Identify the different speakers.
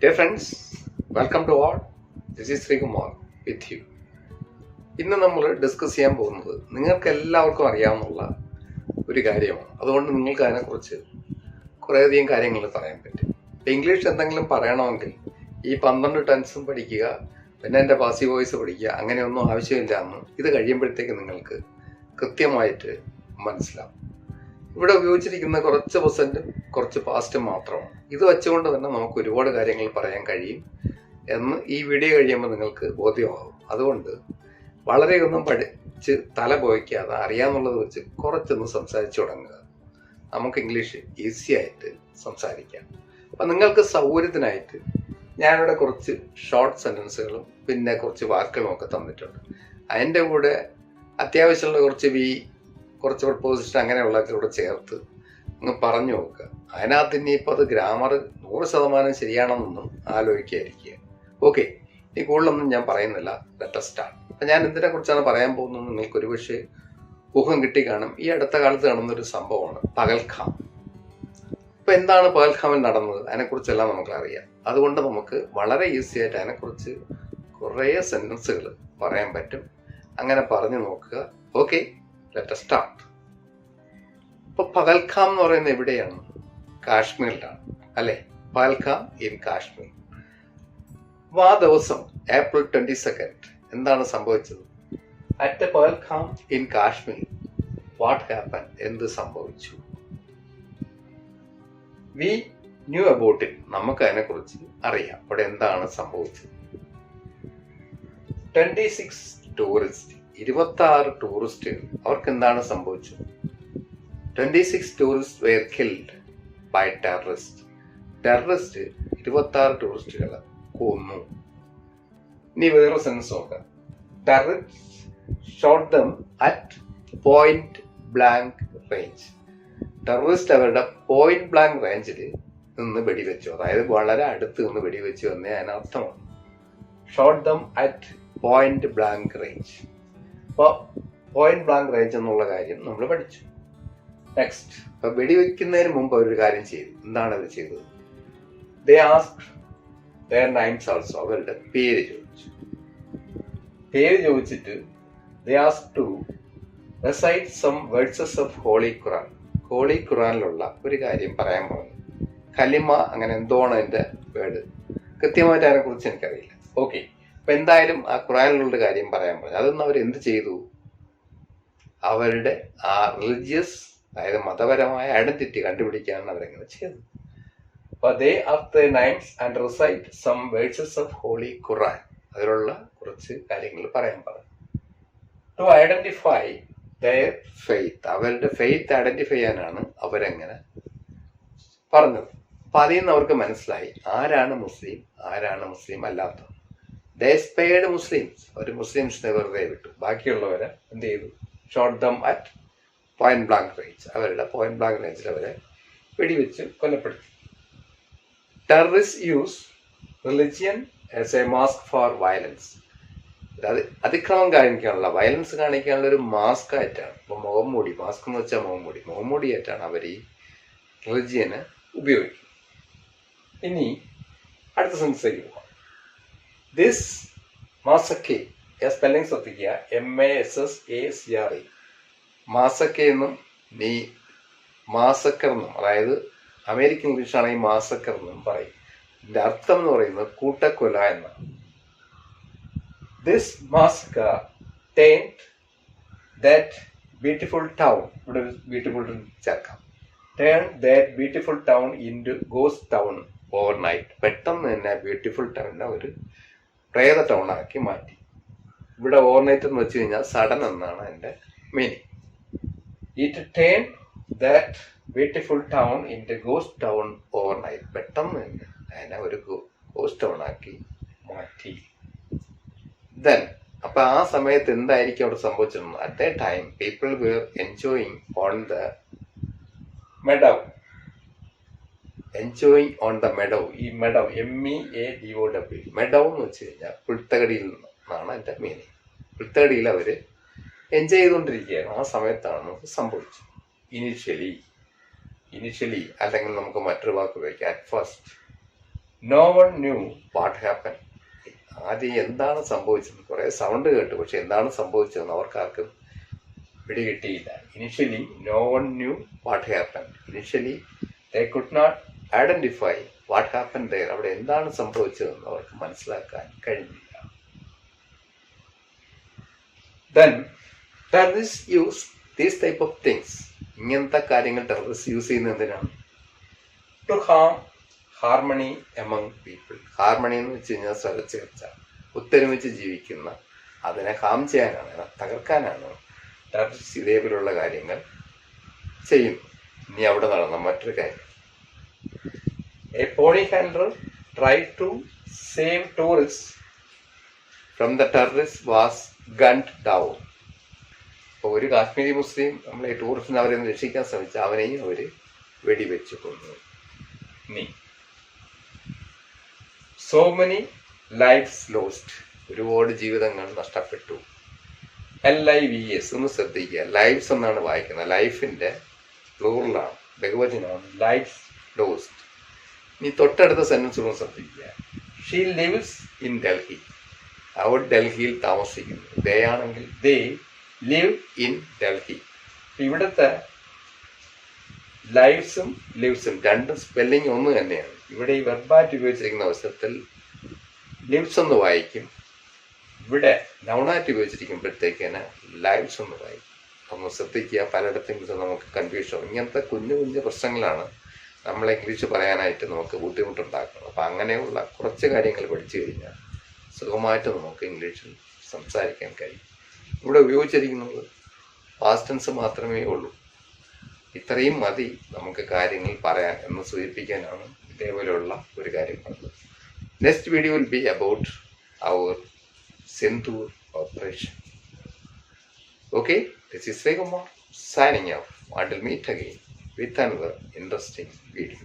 Speaker 1: Dear friends, welcome to all. This is Sreekumar with you ഇന്ന് നമ്മൾ discuss ചെയ്യാൻ പോകുന്നത് നിങ്ങൾക്ക് എല്ലാവർക്കും അറിയാവുന്ന ഒരു കാര്യമാണ്. അതുകൊണ്ട് നിങ്ങൾക്ക് അതിനെക്കുറിച്ച് കുറേയധികം കാര്യങ്ങൾ പറയാൻ പറ്റും. ഇംഗ്ലീഷ് എന്തെങ്കിലും പറയണമെങ്കിൽ ഈ പന്ത്രണ്ട് ടെൻസും പഠിക്കുക പിന്നെ എന്റെ പാസീവ് വോയിസ് പഠിക്കുക അങ്ങനെയൊന്നും ആവശ്യമില്ല എന്ന് ഇത് കഴിയുമ്പോഴത്തേക്ക് നിങ്ങൾക്ക് കൃത്യമായിട്ട് മനസ്സിലാവും. ഇവിടെ ഉപയോഗിച്ചിരിക്കുന്ന കുറച്ച് പെർസെന്റും കുറച്ച് പാസ്റ്റും മാത്രമാണ്. ഇത് വെച്ചുകൊണ്ട് തന്നെ നമുക്ക് ഒരുപാട് കാര്യങ്ങൾ പറയാൻ കഴിയും. എന്ന് ഈ വീഡിയോ കഴിയുമ്പോൾ നിങ്ങൾക്ക് ബോധ്യമാകും. അതുകൊണ്ട് വളരെയൊന്നും പഠിച്ച് തല പോയിക്കാതെ അറിയാമെന്നുള്ളത് വെച്ച് കുറച്ചൊന്ന് സംസാരിച്ചു തുടങ്ങുക. നമുക്ക് ഇംഗ്ലീഷ് ഈസി ആയിട്ട് സംസാരിക്കാം. അപ്പം നിങ്ങൾക്ക് സൗകര്യത്തിനായിട്ട് ഞാനിവിടെ കുറച്ച് ഷോർട്ട് സെന്റൻസുകളും പിന്നെ കുറച്ച് വാക്കുകളും ഒക്കെ തന്നിട്ടുണ്ട്. അതിന്റെ കൂടെ അത്യാവശ്യമുള്ള കുറച്ച് വി കുറച്ച് പ്രപ്പോസിഷൻ അങ്ങനെയുള്ളതൊക്കെ കൂടെ ചേർത്ത് അങ്ങ് പറഞ്ഞു നോക്കുക അതിനകത്ത് ഇനിയിപ്പോൾ അത് ഗ്രാമർ നൂറ് ശതമാനം ശരിയാണെന്നൊന്നും ആലോചിക്കാതിരിക്കുക. ഓക്കെ ഈ കൂടുതലൊന്നും ഞാൻ പറയുന്നില്ല. ലെറ്റർ സ്റ്റാർട്ട് അപ്പം ഞാൻ എന്തിനെ കുറിച്ചാണ് പറയാൻ പോകുന്നത് നിങ്ങൾക്ക് ഒരുപക്ഷെ ഊഹം കിട്ടി കാണും. ഈ അടുത്ത കാലത്ത് നടന്നൊരു സംഭവമാണ് പകൽഖാം. ഇപ്പം എന്താണ് പകൽഖാമിൽ നടന്നത്? അതിനെക്കുറിച്ചെല്ലാം നമുക്കറിയാം. അതുകൊണ്ട് നമുക്ക് വളരെ ഈസി ആയിട്ട് അതിനെക്കുറിച്ച് കുറേ സെന്റൻസുകൾ പറയാൻ പറ്റും. അങ്ങനെ പറഞ്ഞു നോക്കുക. Okay let start. ഇപ്പൊ പകൽഖാം എന്ന് പറയുന്നത് എവിടെയാണ്? കാശ്മീരിലാണ്. അല്ലെ? പകൽഖാം ഇൻ കാശ്മീർ. അപ്പൊ ആ ദിവസം ഏപ്രിൽ ട്വന്റി സെക്കൻഡ്. എന്താണ് സംഭവിച്ചത്? At Pahalgam in Kashmir what happen? എന്ത് സംഭവിച്ചു? We knew about it. നമുക്ക് അതിനെക്കുറിച്ച് അറിയാം. അവിടെ എന്താണ് സംഭവിച്ചത്? ട്വന്റി സിക്സ് ടൂറിസ്റ്റ് ഇരുപത്തി ടൂറിസ്റ്റുകൾ അവർക്ക് എന്താണ് സംഭവിച്ചത്? Twenty six tourist were killed by terrorist terrorist ഇരുപത്തി ആറ് ടൂറിസ്റ്റുകളെ കൊന്നു. ഇനി വേറെ സെൻസ് നോക്കാം. Terrorist shot them at point blank range terrorist അവരുടെ പോയിന്റ് ബ്ലാങ്ക് റേഞ്ചിൽ നിന്ന് വെടിവെച്ചു. അതായത് വളരെ അടുത്ത് നിന്ന് വെടിവെച്ചു എന്നേ അതിനർത്ഥമാണ് shot them at point blank range അപ്പോൾ പോയിന്റ് ബ്ലാങ്ക് റേഞ്ച് എന്നുള്ള കാര്യം നമ്മൾ പഠിച്ചു. നെക്സ്റ്റ് അപ്പൊ വെടിവെക്കുന്നതിന് മുമ്പ് അവരൊരു കാര്യം ചെയ്തു. എന്താണ് അവർ ചെയ്തത്? They ask their names also അവരുടെ പേര് ചോദിച്ചു. പേര് ചോദിച്ചിട്ട് they ask to recite some verses of holy Quran holy ഖുറാനിലുള്ള ഒരു കാര്യം പറയാൻ പോകുന്നു കലിമ അങ്ങനെ എന്തോണ് എന്റെ വേർഡ് കൃത്യമായിട്ട് അതിനെക്കുറിച്ച് എനിക്കറിയില്ല. ഓക്കെ അപ്പൊ എന്തായാലും ആ ഖുറാനിലുള്ള കാര്യം പറയാൻ പറഞ്ഞു. അതൊന്നും അവർ എന്ത് ചെയ്തു? അവരുടെ ആ റിലീജിയസ് അതായത് മതപരമായ ഐഡന്റിറ്റി കണ്ടുപിടിക്കാനാണ് അവരെങ്ങനെ ചെയ്തത്. അപ്പൊ they after names and recite some verses of holy Quran അതിലുള്ള കുറച്ച് കാര്യങ്ങൾ പറയാൻ പറഞ്ഞു. ടു ഐഡന്റിഫൈ ദയർ ഫെയ്ത്ത് അവരുടെ ഫെയ്ത്ത് ഐഡന്റിഫൈ ചെയ്യാനാണ് അവരെങ്ങനെ പറഞ്ഞത്. അപ്പൊ അതിൽ നിന്ന് അവർക്ക് മനസ്സിലായി ആരാണ് മുസ്ലിം ആരാണ് മുസ്ലിം അല്ലാത്തത് ദേ സ്പെയർഡ് മുസ്ലിംസ് അവർ മുസ്ലിംസിനെ വെറുതെ വിട്ടു. ബാക്കിയുള്ളവരെ എന്ത് ചെയ്തു? Shot them at point blank range അവരുടെ പോയിന്റ് ബ്ലാങ്ക് റേഞ്ചിൽ അവരെ വെടിവെച്ച് കൊല്ലപ്പെടുത്തി terrorist use religion as a mask for violence അത് അതിക്രമം കാണിക്കാനുള്ള വയലൻസ് കാണിക്കാനുള്ള ഒരു മാസ്ക് ആയിട്ടാണ്. ഇപ്പൊ മുഖം മൂടി മാസ്ക് എന്ന് വെച്ചാൽ മുഖം മൂടി. മുഖം മൂടി ആയിട്ടാണ് അവർ ഈ റിലിജിയന് ഉപയോഗിക്കുന്നത്. ഇനി അടുത്ത സംസാരിക്കുക ദിസ് മാസക്കെ സ്പെല്ലിംഗ് ശ്രദ്ധിക്കുക. M A S S A C R E massacre എന്നും നീ മാസക്കർ എന്നും അതായത് അമേരിക്കൻ ഇംഗ്ലീഷാണ് ഈ മാസക്കർ എന്നും പറയും. ഇതിന്റെ അർത്ഥം എന്ന് പറയുന്നത് കൂട്ടക്കൊല എന്നാണ്. This massacre turned that beautiful town ഇവിടെ ബ്യൂട്ടിഫുൾ ചേർക്കാം turn that beautiful town into goes town overnight പെട്ടെന്ന് തന്നെ ബ്യൂട്ടിഫുൾ ടൗണിനെ ഒരു പ്രേത ആക്കി മാറ്റി. ഇവിടെ ഓവർനൈറ്റ് എന്ന് വെച്ച് കഴിഞ്ഞാൽ സഡൻ എന്നാണ് എന്റെ meaning it turn that beautiful town in ghost goes town overnight പെട്ടെന്ന് തന്നെ അതിനെ ഒരു ഗോസ്റ്റ് ടൗൺ ആക്കി മാറ്റി. ദെൻ അപ്പൊ ആ സമയത്ത് എന്തായിരിക്കും അവിടെ സംഭവിച്ചിരുന്നത്? At a time people were enjoying on the meadow enjoying on the meadow ഈ meadow M E A D O W meadow എന്ന് വെച്ച് കഴിഞ്ഞാൽ പുൽത്തകടിയിൽ നിന്നാണ് എന്റെ മീനിങ് പുൽത്തകടിയിൽ അവർ എൻജോയ് ചെയ്തുകൊണ്ടിരിക്കുകയാണ്. ആ സമയത്താണ് നമുക്ക് സംഭവിച്ചത്. ഇനിഷ്യലി ഇനിഷ്യലി അല്ലെങ്കിൽ നമുക്ക് മറ്റൊരു വാക്ക് ഉപയോഗിക്കാം. At first no one knew what happen ആദ്യം എന്താണ് സംഭവിച്ചത് കുറേ സൗണ്ട് കേട്ടു. പക്ഷെ എന്താണ് സംഭവിച്ചതെന്ന് അവർക്കാർക്കും പിടികിട്ടിയില്ല. Initially no one knew what happen initially they could not identify what happen there അവിടെ എന്താണ് സംഭവിച്ചതെന്ന് അവർക്ക് മനസ്സിലാക്കാൻ കഴിഞ്ഞില്ല. Then terrorist use these type of things ഇങ്ങനത്തെ കാര്യങ്ങൾ ടെററിസ്റ്റ് യൂസ് ചെയ്യുന്നത് എന്തിനാണ്? To harm harmony among people harmony എന്ന് വെച്ച് കഴിഞ്ഞാൽ സ്വരച്ചേർച്ച. ഒത്തൊരുമിച്ച് ജീവിക്കുന്ന അതിനെ ഹാം ചെയ്യാനാണ് തകർക്കാനാണ് ടെററിസ്റ്റ് ഇതേപോലുള്ള കാര്യങ്ങൾ ചെയ്യുന്നു ഇനി അവിടെ നടന്ന മറ്റൊരു കാര്യം. A pony handler tried to save tourists from the terrorist was gunned down. ഒരു കാശ്മീരി മുസ്ലിം നമ്മളെ ടൂറിസ്റ്റിനെ അവരെ രക്ഷിക്കാൻ ശ്രമിച്ച അവനെയും അവർ വെടിവെച്ച് കൊന്നു. നീ സോ മെനി ലൈഫ്സ് ലോസ്റ്റ് ഒരുപാട് ജീവിതങ്ങൾ നഷ്ടപ്പെട്ടു. എൽ ഐ വി എസ് ഒന്ന് ശ്രദ്ധിക്കുക. ലൈഫ്സ് എന്നാണ് വായിക്കുന്നത്. ലൈഫിന്റെ പ്ലൂറലാണ് ബഹുവചനമാണ്. ലൈഫ്സ് ലോസ്റ്റ് ഇനി തൊട്ടടുത്ത സെന്റൻസ് ഒന്ന് ശ്രദ്ധിക്കുക. ഷീ ലിവ്സ് ഇൻ ഡൽഹി അവർ ഡൽഹിയിൽ താമസിക്കുന്നു. ദേ ആണെങ്കിൽ ദേ ലിവ് ഇൻ ഡൽഹി ഇവിടുത്തെ ലൈവ്സും ലിവ്സും രണ്ട് സ്പെല്ലിംഗ് ഒന്ന് തന്നെയാണ്. ഇവിടെ ഈ വെർബാറ്റ് ഉപയോഗിച്ചിരിക്കുന്ന അവസരത്തിൽ ലിവ്സ് എന്ന് വായിക്കും. ഇവിടെ നൗണാറ്റ് ഉപയോഗിച്ചിരിക്കുമ്പോഴത്തേക്കിന് ലൈവ്സ് എന്ന് വായിക്കും. ഒന്ന് ശ്രദ്ധിക്കുക. പലയിടത്തും നമുക്ക് കൺഫ്യൂഷൻ ഇങ്ങനത്തെ കുഞ്ഞു കുഞ്ഞു പ്രശ്നങ്ങളാണ് നമ്മൾ ഇംഗ്ലീഷ് പറയാനായിട്ട് നമുക്ക് ബുദ്ധിമുട്ടുണ്ടാക്കണം. അപ്പം അങ്ങനെയുള്ള കുറച്ച് കാര്യങ്ങൾ പഠിച്ചു കഴിഞ്ഞാൽ സുഖമായിട്ട് നമുക്ക് ഇംഗ്ലീഷിൽ സംസാരിക്കാൻ കഴിയും. ഇവിടെ ഉപയോഗിച്ചിരിക്കുന്നത് പാസ്റ്റൻസ് മാത്രമേ ഉള്ളൂ. ഇത്രയും മതി നമുക്ക് കാര്യങ്ങൾ പറയാൻ എന്ന് സൂചിപ്പിക്കാനാണ് ഇതേപോലെയുള്ള ഒരു കാര്യം പറഞ്ഞത്. Next video will be about our Sindoor operation okay Sreekumar signing out until meet again. With another interesting video